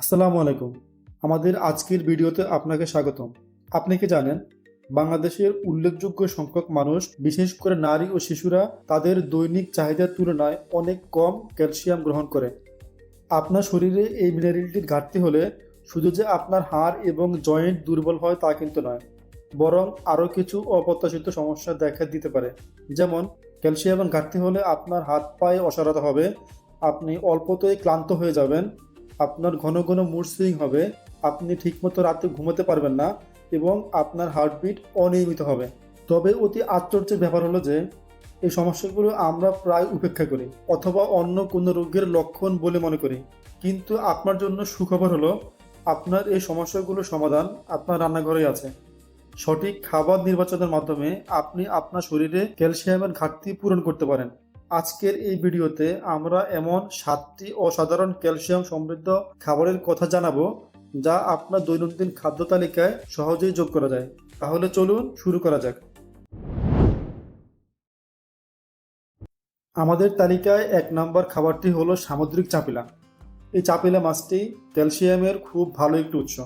আসসালামু আলাইকুম। আমাদের আজকের ভিডিওতে আপনাকে স্বাগতম। আপনি কি জানেন, বাংলাদেশের উল্লেখযোগ্য সংখ্যক মানুষ, বিশেষ করে নারী ও শিশুরা, তাদের দৈনিক চাহিদার তুলনায় অনেক কম ক্যালসিয়াম গ্রহণ করে। আপনার শরীরে এই মিনারেলটির ঘাটতি হলে শুধু যে আপনার হাড় এবং জয়েন্ট দুর্বল হয় তা কিন্তু নয়, বরং আরও কিছু অপ্রত্যাশিত সমস্যা দেখা দিতে পারে। যেমন, ক্যালসিয়ামের ঘাটতি হলে আপনার হাত পায়ে অসারতা হবে, আপনি অল্পতেই ক্লান্ত হয়ে যাবেন আপনার ঘন ঘন মুড সুইং হবে, আপনি ঠিকমতো রাতে ঘুমোতে পারবেন না এবং আপনার হার্টবিট অনিয়মিত হবে। তবে অতি আশ্চর্যের ব্যাপার হলো যে, এই সমস্যাগুলো আমরা প্রায় উপেক্ষা করি অথবা অন্য কোনো রোগের লক্ষণ বলে মনে করি। কিন্তু আপনার জন্য সুখবর হলো, আপনার এই সমস্যাগুলোর সমাধান আপনার রান্নাঘরেই আছে। সঠিক খাবার নির্বাচনের মাধ্যমে আপনি আপনার শরীরে ক্যালসিয়ামের ঘাটতি পূরণ করতে পারেন। আজকের এই ভিডিওতে আমরা এমন সাতটি অসাধারণ ক্যালসিয়াম সমৃদ্ধ খাবারের কথা জানাব যা আপনার দৈনন্দিন খাদ্য তালিকায় সহজেই যোগ করা যায়। তাহলে চলুন শুরু করা যাক। আমাদের তালিকায় এক নম্বর খাবারটি হলো সামুদ্রিক চাপিলা। এই চাপিলা মাছটি ক্যালসিয়ামের খুব ভালো একটি উৎস।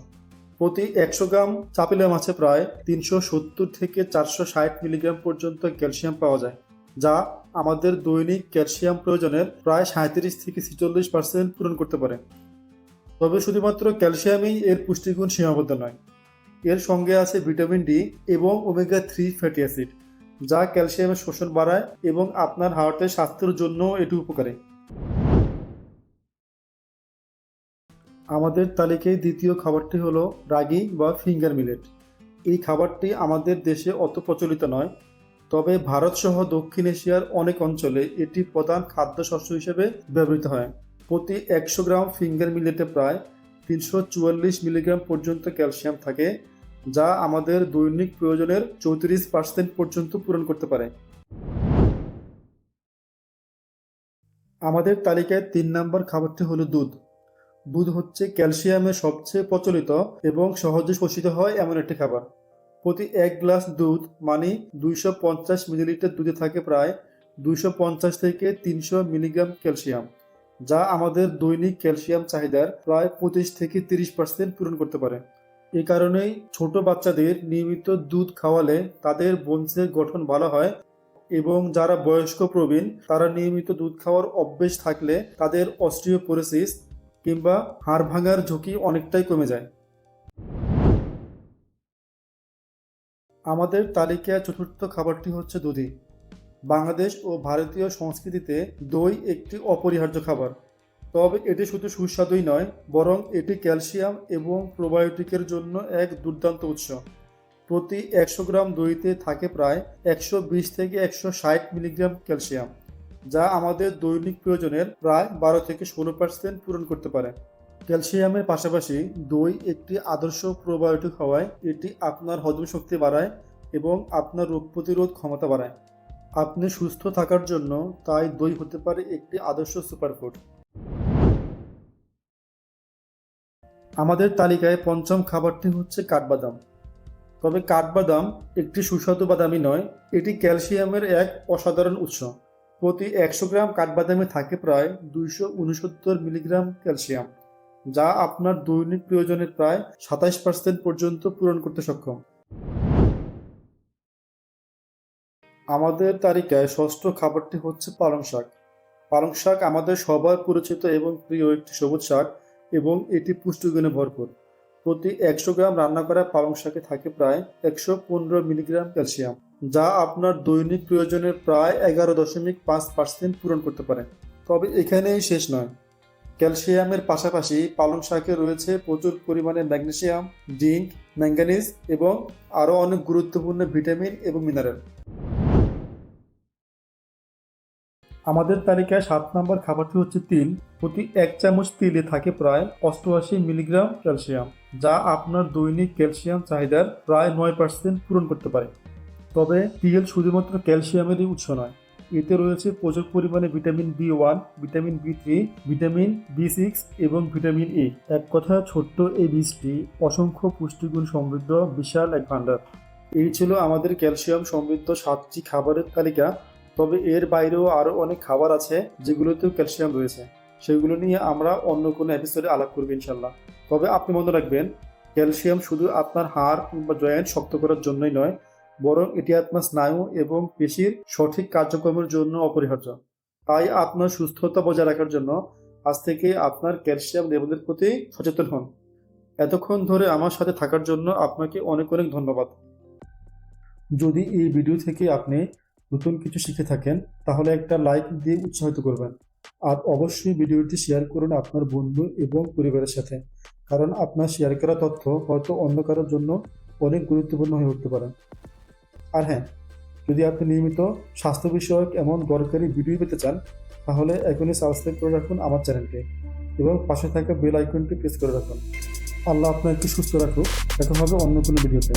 প্রতি একশো গ্রাম চাপিলা মাছে প্রায় তিনশো সত্তর থেকে চারশো ষাট মিলিগ্রাম পর্যন্ত ক্যালসিয়াম পাওয়া যায়। যা আমাদের দৈনিক ক্যালসিয়াম প্রয়োজনের প্রায় সাঁত্রিশ থেকে ছিচল্লিশ পার্সেন্ট পূরণ করতে পারে। তবে শুধুমাত্র ক্যালসিয়ামই এর পুষ্টিগুণ সীমাবদ্ধ নয়। এর সঙ্গে আছে ভিটামিন ডি এবং ওমেগা থ্রি ফ্যাটি অ্যাসিড, যা ক্যালসিয়ামের শোষণ বাড়ায় এবং আপনার হার্টের স্বাস্থ্যের জন্য এটি উপকারী। আমাদের তালিকায় দ্বিতীয় খাবারটি হলো রাগি বা ফিঙ্গার মিলেট। এই খাবারটি আমাদের দেশে অত প্রচলিত নয় তবে ভারত সহ দক্ষিণ এশিয়ার অনেক অঞ্চলে এটি প্রধান খাদ্যশস্য হিসেবে ব্যবহৃত হয়। প্রতি একশো গ্রাম ফিঙ্গার মিলেটে প্রায় তিনশো চুয়াল্লিশ মিলিগ্রাম পর্যন্ত ক্যালসিয়াম থাকে, যা আমাদের দৈনিক প্রয়োজনের চৌত্রিশ পার্সেন্ট পর্যন্ত পূরণ করতে পারে। আমাদের তালিকায় তিন নম্বর খাবারটি হলো দুধ। দুধ হচ্ছে ক্যালসিয়ামের সবচেয়ে প্রচলিত এবং সহজে শোষিত হয় এমন একটি খাবার। প্রতি এক গ্লাস দুধ মানে দুইশো পঞ্চাশ মিলিলিটার দুধে থাকে প্রায় দুইশো পঞ্চাশ থেকে তিনশো মিলিগ্রাম ক্যালসিয়াম, যা আমাদের দৈনিক ক্যালসিয়াম চাহিদার প্রায় পঁচিশ থেকে তিরিশ পার্সেন্ট পূরণ করতে পারে। এ কারণেই ছোট বাচ্চাদের নিয়মিত দুধ খাওয়ালে তাদের বংশের গঠন ভালো হয় এবং যারা বয়স্ক প্রবীণ, তারা নিয়মিত দুধ খাওয়ার অভ্যেস থাকলে তাদের অস্ট্রিওপোরোসিস কিংবা হাড় ভাঙার ঝুঁকি অনেকটাই কমে যায়। আমাদের তালিকায় চতুর্থ খাবারটি হচ্ছে দধি। বাংলাদেশ ও ভারতীয় সংস্কৃতিতে দই একটি অপরিহার্য খাবার। তবে এটি শুধু সুস্বাদুই নয়, বরং এটি ক্যালসিয়াম এবং প্রোবায়োটিকের জন্য এক দুর্দান্ত উৎস। প্রতি একশো গ্রাম দইতে থাকে প্রায় একশো বিশ থেকে একশো ষাট মিলিগ্রাম ক্যালসিয়াম, যা আমাদের দৈনিক প্রয়োজনের প্রায় বারো থেকে ষোলো পার্সেন্ট পূরণ করতে পারে। ক্যালসিয়ামের পাশাপাশি দই একটি আদর্শ প্রোবায়োটিক হওয়ায় এটি আপনার হজম শক্তি বাড়ায় এবং আপনার রোগ প্রতিরোধ ক্ষমতা বাড়ায়। আপনি সুস্থ থাকার জন্য তাই দই হতে পারে একটি আদর্শ সুপারফুড। আমাদের তালিকায় পঞ্চম খাবারটি হচ্ছে কাঠবাদাম। তবে কাঠবাদাম একটি সুস্বাদু বাদামই নয়, এটি ক্যালসিয়ামের এক অসাধারণ উৎস। প্রতি একশো গ্রাম কাঠবাদামে থাকে প্রায় দুইশো উনসত্তর মিলিগ্রাম ক্যালসিয়াম। যা আপনার দৈনিক প্রয়োজনের প্রায় সাতাইশ পার্সেন্ট পর্যন্ত পূরণ করতে সক্ষম। আমাদের তালিকায় ষষ্ঠ খাবারটি হচ্ছে পালং শাক। পালং শাক আমাদের সবার পরিচিত এবং প্রিয় একটি সবুজ শাক এবং এটি পুষ্টিগুণে ভরপুর। প্রতি একশো গ্রাম রান্না করা পালং শাকে থাকে প্রায় একশো পনেরো মিলিগ্রাম ক্যালসিয়াম, যা আপনার দৈনিক প্রয়োজনের প্রায় এগারো দশমিক পাঁচ পার্সেন্ট পূরণ করতে পারে। তবে এখানেই শেষ নয়। ক্যালসিয়ামের পাশাপাশি পালং শাকে রয়েছে প্রচুর পরিমাণে ম্যাগনেসিয়াম, জিঙ্ক, ম্যাঙ্গানিজ এবং আরও অনেক গুরুত্বপূর্ণ ভিটামিন এবং মিনারেল। আমাদের তালিকায় সাত নম্বর খাবারটি হচ্ছে তিল। প্রতি এক চামচ তিলে থাকে প্রায় অষ্টআশি মিলিগ্রাম ক্যালসিয়াম, যা আপনার দৈনিক ক্যালসিয়াম চাহিদার প্রায় নয় পার্সেন্ট পূরণ করতে পারে। তবে তিল শুধুমাত্র ক্যালসিয়ামেরই উৎস নয় এতে রয়েছে প্রচুর পরিমাণে vitamin B one, vitamin B three, vitamin B six এবং ভিটামিন এ। এক কথা ছোট্ট এই বীজটি অসংখ্য পুষ্টিগুণ সমৃদ্ধ, বিশাল এক ভাণ্ডার। এই ছিল আমাদের ক্যালসিয়াম সমৃদ্ধ সাতটি খাবারের তালিকা। তবে এর বাইরেও আরও অনেক খাবার আছে যেগুলোতেও ক্যালসিয়াম রয়েছে। সেগুলো নিয়ে আমরা অন্য কোনো এপিসোডে আলাপ করব ইনশাল্লাহ তবে আপনি মনে রাখবেন, ক্যালসিয়াম শুধু আপনার হাড় কিংবা জয়েন্ট শক্ত করার জন্যই নয় বরং এটি আপনার স্নায়ু এবং পেশির সঠিক কার্যক্রমের জন্য অপরিহার্য। তাই আপনার সুস্থতা বজায় রাখার জন্য আজ থেকে আপনার ক্যালসিয়াম লেভেলের প্রতি সচেতন হন। এতক্ষণ ধরে আমার সাথে থাকার জন্য আপনাকে অনেক অনেক ধন্যবাদ। যদি এই ভিডিও থেকে আপনি নতুন কিছু শিখে থাকেন, তাহলে একটা লাইক দিয়ে উৎসাহিত করবেন। আর অবশ্যই ভিডিওটি শেয়ার করুন আপনার বন্ধু এবং পরিবারের সাথে। কারণ আপনার শেয়ার করা তথ্য হয়তো অন্য কারোর জন্য অনেক গুরুত্বপূর্ণ হয়ে উঠতে পারে। আর হ্যাঁ যদি আপনি নিয়মিত স্বাস্থ্য বিষয়ক এমন দরকারি ভিডিও পেতে চান, তাহলে এখনই সাবস্ক্রাইব করে রাখুন আমার চ্যানেলকে এবং পাশে থাকা বেল আইকনটি প্রেস করে রাখুন। আল্লাহ আপনাকে সুস্থ রাখুক। দেখা হবে অন্য কোনো ভিডিওতে